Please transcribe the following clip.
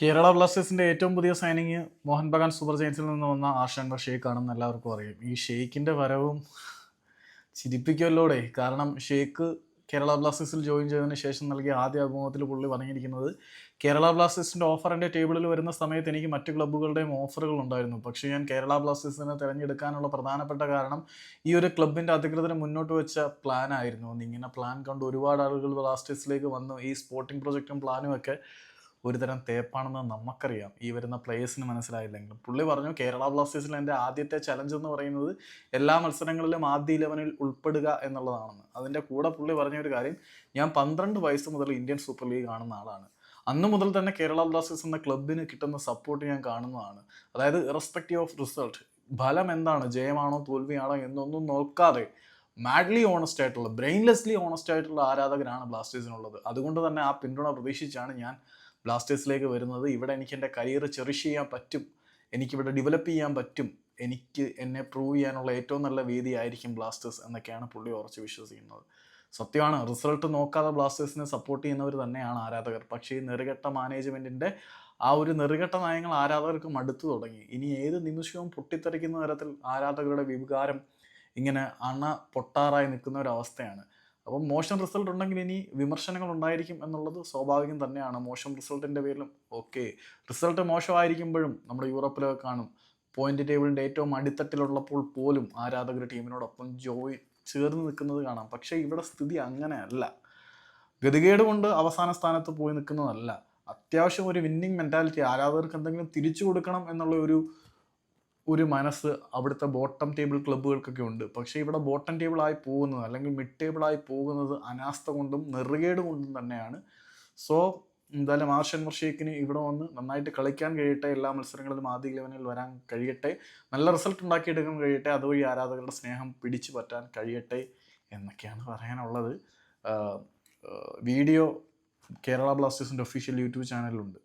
കേരള ബ്ലാസ്റ്റേഴ്സിന്റെ ഏറ്റവും പുതിയ സൈനിങ് മോഹൻ ബഗാൻ സൂപ്പർ ജയൻസിൽ നിന്ന് വന്ന ആശങ്ക ഷെയ്ഖ് ആണെന്ന് എല്ലാവർക്കും അറിയാം. ഈ ഷെയ്ഖിന്റെ വരവും ചിരിപ്പിക്കുമല്ലോടെ കാരണം ഷെയ്ഖ് കേരള ബ്ലാസ്റ്റേഴ്സിൽ ജോയിൻ ചെയ്തതിന് ശേഷം നൽകിയ ആദ്യ അഭിമുഖത്തിൽ പുള്ളി പറഞ്ഞിരിക്കുന്നത് കേരള ബ്ലാസ്റ്റേഴ്സിന്റെ ഓഫർ എന്റെ ടേബിളിൽ വരുന്ന സമയത്ത് എനിക്ക് മറ്റു ക്ലബ്ബുകളുടെയും ഓഫറുകൾ ഉണ്ടായിരുന്നു. പക്ഷേ ഞാൻ കേരള ബ്ലാസ്റ്റേഴ്സിനെ തിരഞ്ഞെടുക്കാനുള്ള പ്രധാനപ്പെട്ട കാരണം ഈ ഒരു ക്ലബിന്റെ അധികൃതർ മുന്നോട്ട് വെച്ച പ്ലാൻ ആയിരുന്നു. ഇങ്ങനെ പ്ലാൻ കണ്ട് ഒരുപാട് ആളുകൾ ബ്ലാസ്റ്റേഴ്സിലേക്ക് വന്നു. ഈ സ്പോർട്ടിംഗ് പ്രൊജക്റ്റും പ്ലാനും ഒക്കെ ഒരുതരം തേപ്പാണെന്ന് നമുക്കറിയാം. ഈ വരുന്ന പ്ലേയേഴ്സിന് മനസ്സിലായില്ലെങ്കിലും. പുള്ളി പറഞ്ഞു കേരള ബ്ലാസ്റ്റേഴ്സിൽ എന്റെ ആദ്യത്തെ ചലഞ്ച് എന്ന് പറയുന്നത് എല്ലാ മത്സരങ്ങളിലും ആദ്യ ഇലവനിൽ ഉൾപ്പെടുക എന്നുള്ളതാണെന്ന്. അതിന്റെ കൂടെ പുള്ളി പറഞ്ഞ ഒരു കാര്യം ഞാൻ പന്ത്രണ്ട് വയസ്സ് മുതൽ ഇന്ത്യൻ സൂപ്പർ ലീഗ് കാണുന്ന ആളാണ്. അന്ന് മുതൽ തന്നെ കേരള ബ്ലാസ്റ്റേഴ്സ് എന്ന ക്ലബിന് കിട്ടുന്ന സപ്പോർട്ട് ഞാൻ കാണുന്നതാണ്. അതായത് ഇറസ്പെക്റ്റീവ് ഓഫ് റിസൾട്ട് ഫലം എന്താണ് ജയമാണോ തോൽവിയാണോ എന്നൊന്നും നോക്കാതെ മാഡ്ലി ഓണസ്റ്റ് ആയിട്ടുള്ള ബ്രെയിൻലെസ്ലി ഓണസ്റ്റ് ആയിട്ടുള്ള ആരാധകരാണ് ബ്ലാസ്റ്റേഴ്സിനുള്ളത്. അതുകൊണ്ട് തന്നെ ആ പിന്തുണ പ്രതീക്ഷിച്ചാണ് ഞാൻ ബ്ലാസ്റ്റേഴ്സിലേക്ക് വരുന്നത് ഇവിടെ എനിക്ക് എന്റെ കരിയർ ചെറിഷ് ചെയ്യാൻ പറ്റും എനിക്കിവിടെ ഡെവലപ്പ് ചെയ്യാൻ പറ്റും എനിക്ക് എന്നെ പ്രൂവ് ചെയ്യാനുള്ള ഏറ്റവും നല്ല വേദിയായിരിക്കും ബ്ലാസ്റ്റേഴ്സ് എന്നൊക്കെയാണ് പുള്ളി ഉറച്ച് വിശ്വസിക്കുന്നത്. സത്യമാണ് റിസൾട്ട് നോക്കാതെ ബ്ലാസ്റ്റേഴ്സിനെ സപ്പോർട്ട് ചെയ്യുന്നവർ തന്നെയാണ് ആരാധകർ. പക്ഷേ ഈ നെറുകെട്ട മാനേജ്മെന്റിന്റെ ആ ഒരു നെറുകെട്ട നയങ്ങൾ ആരാധകർക്ക് മടുത്തു തുടങ്ങി. ഇനി ഏത് നിമിഷവും പൊട്ടിത്തെറിക്കുന്ന തരത്തിൽ ആരാധകരുടെ വികാരം ഇങ്ങനെ അണ പൊട്ടാറായി നിൽക്കുന്ന ഒരു അവസ്ഥയാണ്. അപ്പം മോശം റിസൾട്ട് ഉണ്ടെങ്കിൽ ഇനി വിമർശനങ്ങൾ ഉണ്ടായിരിക്കും എന്നുള്ളത് സ്വാഭാവികം തന്നെയാണ്. മോശം റിസൾട്ടിന്റെ പേരിലും ഓക്കെ. റിസൾട്ട് മോശമായിരിക്കുമ്പോഴും നമ്മുടെ യൂറോപ്പിലൊക്കെ കാണും. പോയിന്റ് ടേബിളിന്റെ ഏറ്റവും അടിത്തട്ടിലുള്ളപ്പോൾ പോലും ആരാധകർ ടീമിനോടൊപ്പം ജോയി ചേർന്ന് നിൽക്കുന്നത് കാണാം. പക്ഷേ ഇവിടെ സ്ഥിതി അങ്ങനെയല്ല. ഗതികേട് കൊണ്ട് അവസാന സ്ഥാനത്ത് പോയി നിൽക്കുന്നതല്ല. അത്യാവശ്യം ഒരു വിന്നിങ് മെന്റാലിറ്റി ആരാധകർക്ക് എന്തെങ്കിലും തിരിച്ചു കൊടുക്കണം എന്നുള്ള ഒരു ഒരു മനസ്സ് അവിടുത്തെ ബോട്ടം ടേബിൾ ക്ലബ്ബുകൾക്കൊക്കെ ഉണ്ട്. പക്ഷേ ഇവിടെ ബോട്ടം ടേബിളായി പോകുന്നത് അല്ലെങ്കിൽ മിഡ് ടേബിളായി പോകുന്നത് അനാസ്ഥ കൊണ്ടും നെറുകേട് കൊണ്ടും തന്നെയാണ്. സോ എന്തായാലും മാർഷൻ വർഷേക്കിന് ഇവിടെ വന്ന് നന്നായിട്ട് കളിക്കാൻ കഴിയട്ടെ. എല്ലാ മത്സരങ്ങളിലും ആദ്യ ഇലവനിൽ വരാൻ കഴിയട്ടെ. നല്ല റിസൾട്ട് ഉണ്ടാക്കിയെടുക്കാൻ കഴിയട്ടെ. അതുവഴി ആരാധകരുടെ സ്നേഹം പിടിച്ചു പറ്റാൻ കഴിയട്ടെ എന്നൊക്കെയാണ് പറയാനുള്ളത്. വീഡിയോ കേരള ബ്ലാസ്റ്റേഴ്സിന്റെ ഒഫീഷ്യൽ യൂട്യൂബ് ചാനലിലുണ്ട്